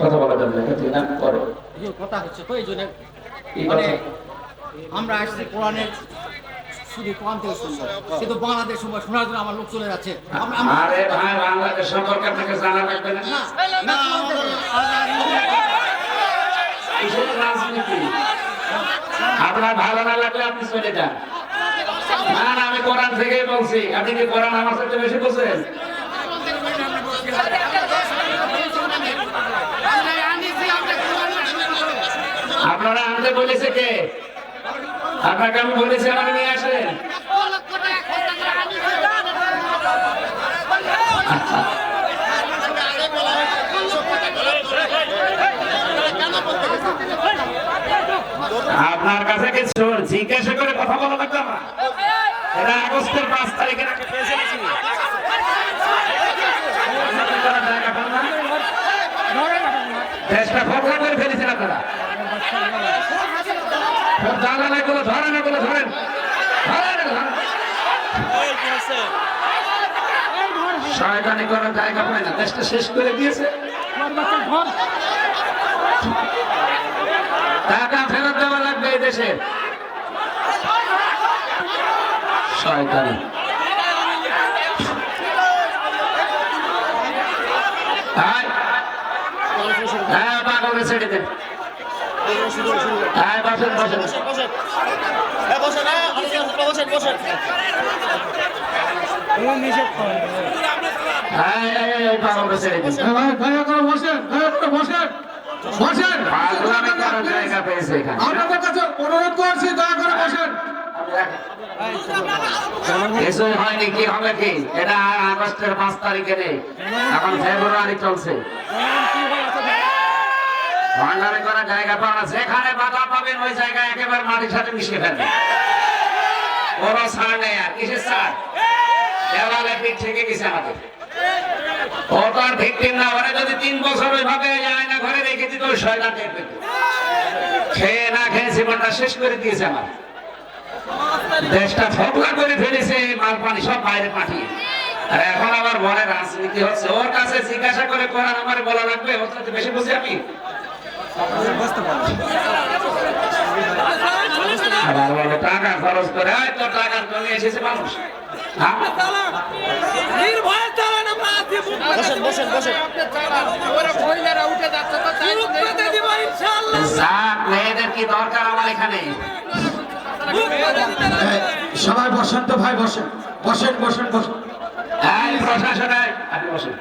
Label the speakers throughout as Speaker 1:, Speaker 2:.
Speaker 1: কথা বলা যাবে না
Speaker 2: হুজুর, কথা হচ্ছে তো এই জন্য মানে আমরা আসছি কোরআনের শুধু কোরআন থেকে শুনব। কিন্তু বাংলাদেশ শোনার জন্য আমার লোক চলে যাচ্ছে।
Speaker 1: আরে ভাই বাংলাদেশ সম্পর্কে আপনাকে জানা লাগবে না? রাজনীতি। আপনার ভালো না লাগলে আপনি চলে যান। না না আমি কোরআন থেকেই বলছি। আপনি কি কোরআন আমার সাথে বেশি বলছেন আপনারা আনতে বলেছে কে? আপনাকে আমি বলেছি আমাকে নিয়ে আসেন। আপনার কাছে কিছু জিজ্ঞাসা করে কথা বলা লাগবে না এটা আগস্টের পাঁচ তারিখের আগে পেয়েছে নাকি? দেশটা ফকলা করে ফেলেছেন আপনারা দালাল এগুলো ধরেন। এগুলো জায়গা পায় দেশটা শেষ করে দিয়েছে। টাকা ফেরত দেওয়া লাগবে এই দেশে। শয়তানি। হ্যাঁ পাগলকে ছেড়ে দেন হ্যাঁ বসেন বসেন। হ্যাঁ
Speaker 3: অনুরোধ করছি দয়া করে
Speaker 1: হয়নি কি হবে কি? এটা আগস্টের পাঁচ তারিখে নেই। এখন ফেব্রুয়ারি চলছে। ভান্ডারে করা জায়গা পাওয়া না। যেখানে বাধা পাবেন, ওই জায়গায় একেবারে মাটির সাথে মিশিয়ে ফেলবেন। কোনো ছাড় নেই আর, কিসের ছাড়? দেওয়ালে পিঠ থেকে গেছে আমাদের। ও তো ভিক্টিম না ওরা যদি তিন বছর ওইভাবে আয়না ঘরে রেখে দিত, ওই টের। খেয়ে না খেয়ে জীবনটা শেষ করে দিয়েছে আমার। দেশটা ফকলা করে ফেলেছে, মাল পানি সব বাইরে পাঠিয়ে। আর এখন আবার বলে, রাজনীতি হচ্ছে। ওর কাছে জিজ্ঞাসা করে কোরআন আমার বলা লাগবে, ওর সাথে বেশি বুঝি আমি? আবার বলো টাকা খরচ করে তো টাকার জমি এসেছে মানুষ
Speaker 3: সবাই বসেন তো ভাই, বসেন। বসেন বসেন বসেন।
Speaker 1: প্রশাসনে, আপনি বসেন।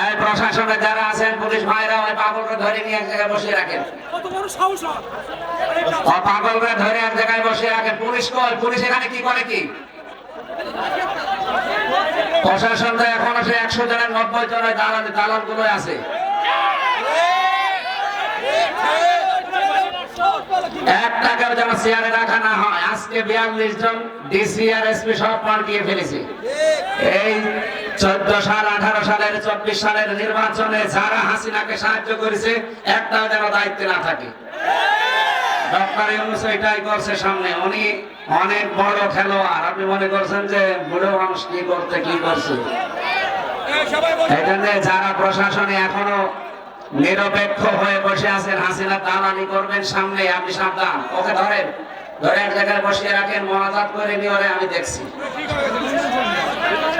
Speaker 1: এই প্রশাসনে যারা আছেন পুলিশ ভাইরা ওই পাগলকে ধরে নিয়ে এক জায়গায় বসিয়ে রাখেন। ও পাগলকে ধরে এক জায়গায় বসিয়ে রাখেন। পুলিশ কই? পুলিশ এখানে কি করে কি? প্রশাসন তো এখনও সে একশো জনের নব্বই জনের দালাল দালালগুলো আছে। এক টাকাও যেন চেয়ারে রাখা না হয়। আজকে বিয়াল্লিশ জন ডিসি আর এসপি সব পাল্টিয়ে ফেলেছে। এই চোদ্দ সাল আঠারো সালের, চব্বিশ সালের নির্বাচনে যারা হাসিনাকে সাহায্য করেছে, একটাও যেন দায়িত্বে না থাকে। ডক্টর ইউনুস এটাই করছে সামনে। উনি অনেক বড় খেলোয়াড়। আপনি মনে করছেন যে বুড়ো মানুষ কি করতে, কি করছে? জন্য যারা প্রশাসনে এখনও নিরপেক্ষ হয়ে বসে আছেন, হাসিনা দালালি করবেন সামনে, আপনি সাবধান। ওকে ধরেন, ধরে এক জায়গায় বসিয়ে রাখেন মহাজাত করে নিয়ে আমি দেখছি।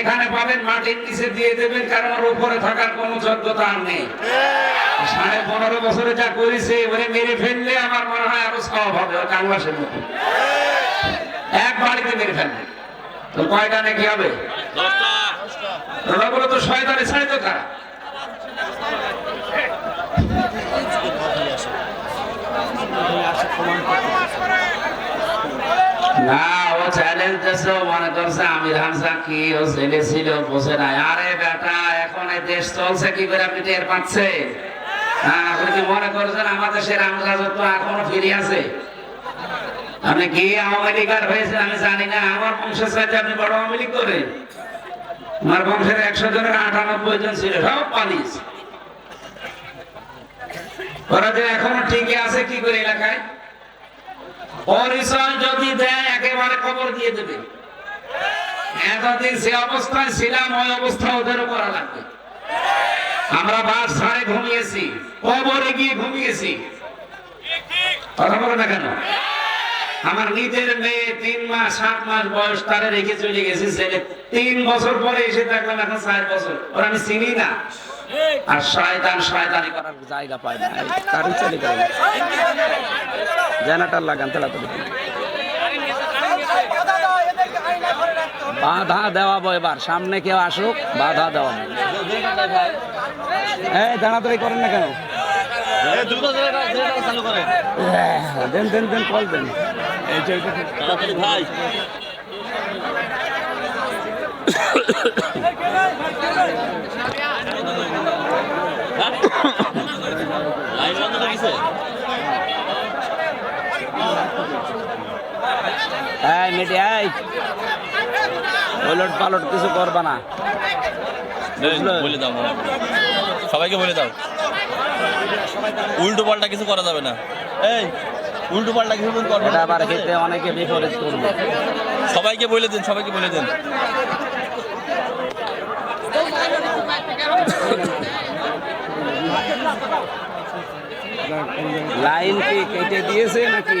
Speaker 1: যেখানে পাবেন মাটির নিচে দিয়ে দেবেন, কারণ ওর উপরে থাকার কোনো যোগ্যতা আর নেই। সাড়ে পনেরো বছরে যা করেছে, ওরে মেরে ফেললে আমার মনে হয় আরও সব হবে কাংলাসের মতো। এক বাড়িতে মেরে ফেলবে তো কয়টা নাকি হবে? ওগুলো তো শয়তানে ছাড়ে তো তারা না। হ্যাঁ আপনি কি মনে হয়েছে আমি জানি আমার বংশের সাথে আপনি বড় আওয়ামী লীগ আমার বংশের একশো জনের আটানব্বই জন ছিল, সব পালিয়েছে। ওরা যে এখনও ঠিকই আছে কি করে এলাকায়? যদি দেয়, একেবারে দিয়ে দেবে। এতদিন অবস্থায় ছিলাম, ওই অবস্থা ওদেরও করা লাগবে। আমরা বাস ছাড়ে ঘুমিয়েছি, কবরে গিয়ে ঘুমিয়েছি। কথা বলো না কেন? আমার নিজের মেয়ে তিন মাস, সাত মাস বয়স, তারে রেখে চলে গেছি ছেলে। তিন বছর পরে এসে দেখলাম, এখন চার বছর। ওরা আমি চিনি না। আর শয়তান, শয়তানি করার জায়গা পায় না। গাড়ি চলে গেল জেনারেটর লাগান তাড়াতাড়ি বাধা দেওয়াবো এবার, সামনে কেউ আসুক, বাধা দেওয়াবো এই তাড়াতাড়ি করেন না কেন? দেন দেন দেন, কল দেন।
Speaker 4: ভাই করে দিছে
Speaker 1: এই এই। ওলট পালট কিছু করবা না?
Speaker 4: বলে দাও সবাইকে বলে দাও। উল্টো পাল্টা কিছু করা যাবে না। এই উল্টো পাল্টা কিছু করবে
Speaker 1: এটা আবার খেতে অনেকে বিপরীত করবে।
Speaker 4: সবাইকে বলে দিন সবাইকে বলে দিন।
Speaker 1: লাইন কি কেটে দিয়েছে নাকি?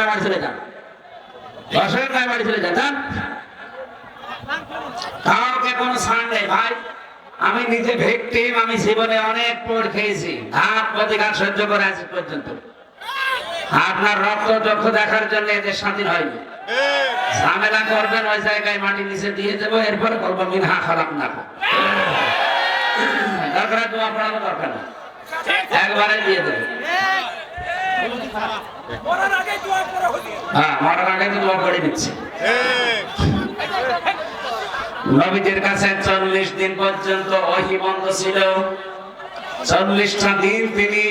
Speaker 1: বাড়ি চলে বাড়ি চলে যান কোনো ছাড় নেই, ভাই। আমি নিজে ভিকটিম, আমি জীবনে অনেক পড় খেয়েছি। ঘাট প্রতিঘাত সহ্য করে আজ পর্যন্ত। আপনার রক্ত চক্ষু দেখার জন্য এদের স্বাধীন হয়নি ঝামেলা করবেন ওই জায়গায় মাটি নিচে দিয়ে দেবো, এরপরে করব মিনহা খারাপ না দরকার হয় পড়ানো দরকার না একবারে দিয়ে দেবে। হ্যাঁ কাছে চল্লিশ দিন পর্যন্ত ওহি বন্ধ ছিল। চল্লিশটা দিন তিনি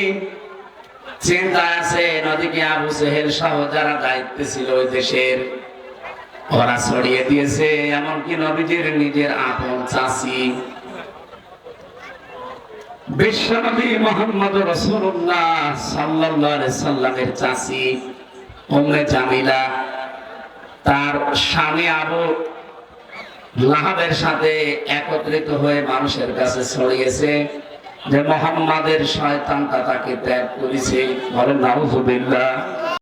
Speaker 1: চিন্তায় আছে, নদীকে আবু সেহেল সহ যারা দায়িত্বে ছিল ওই দেশের, ওরা ছড়িয়ে দিয়েছে। এমনকি নবীজির নিজের আপন চাষি। বিশ্বনবী মোহাম্মদ রসুল্লাহ স্বামী আবু সাথে একত্রিত হয়ে মানুষের কাছে ছড়িয়েছে। যে মোহাম্মদের শয়তানটা তাকে ত্যাগ করেছে। বলেন নাউজুবিল্লাহ।